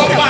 Opa!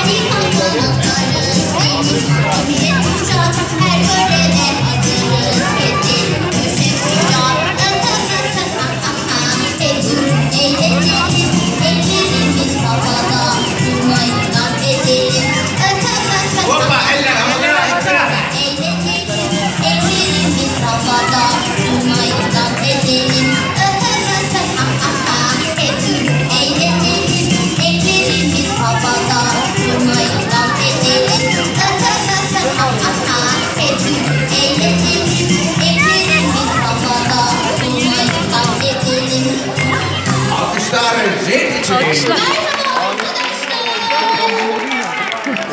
arkadaşlar.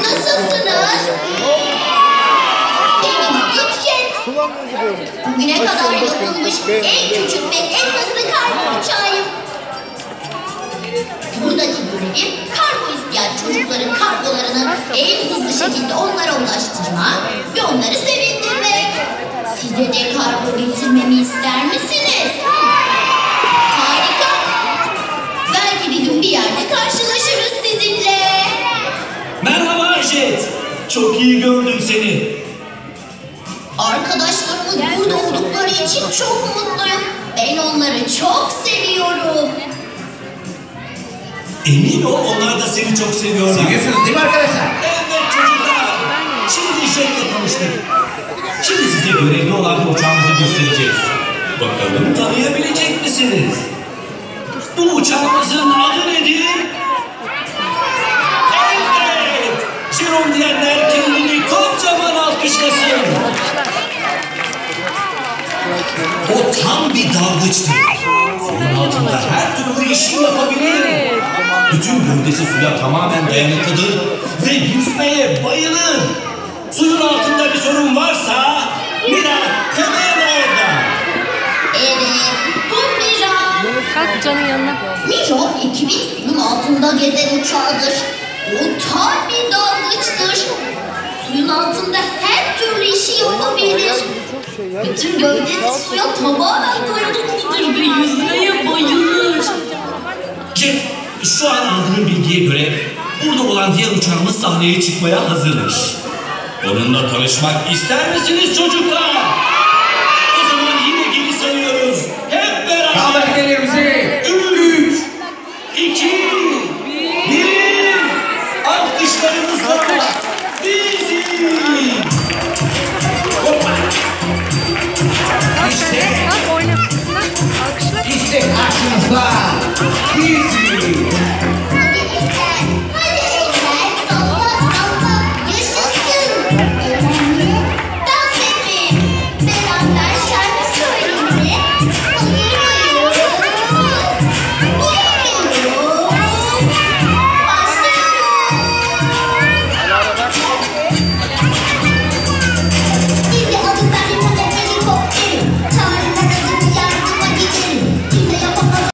Nasılsınız? Bugüne kadar yapılmış en küçük ve en hızlı kargo uçağıyım. Buradaki görevim kargo isteyen çocukların kargolarını en hızlı şekilde onlara ulaştırmak ve onları sevindirmek. Size de kargo getirmemi ister misiniz? Çok iyi gördüm seni. Arkadaşlarımız burada oldukları için çok mutluyum. Ben onları çok seviyorum. Emin ol onlar da seni çok seviyorlar. Seviyorsunuz değil mi arkadaşlar? Evet çocuklar. Şimdi Jet'le tanıştık. Şimdi size görevli olan uçağımızı göstereceğiz. Bakalım tanıyabilecek misiniz? Bu uçağımızın adı nedir? Evet. Jiron diyenler kendini kocaman alkışlasın. O tam bir dalgıçtır. Suyun altında her türlü işi yapabilir. Bütün gövdesi suya tamamen dayanıklıdır ve yüzmeye bayılır. Suyun altında bir sorun varsa Mira hemen orada. Evet, bu Mira. Kalk canın yanına. Miro ekibin suyun altında gezen uçağıdır. O tam bir dalgıçtır. Suyun altında her türlü işi yapabilir. Bütün gövdesi suya tamamen dayanıklıdır ve yüzmeye bayılır. Jet, şu an aldığım bilgiye göre burada olan diğer uçağımız sahneye çıkmaya hazırmış. Onunla tanışmak ister misiniz çocuklar?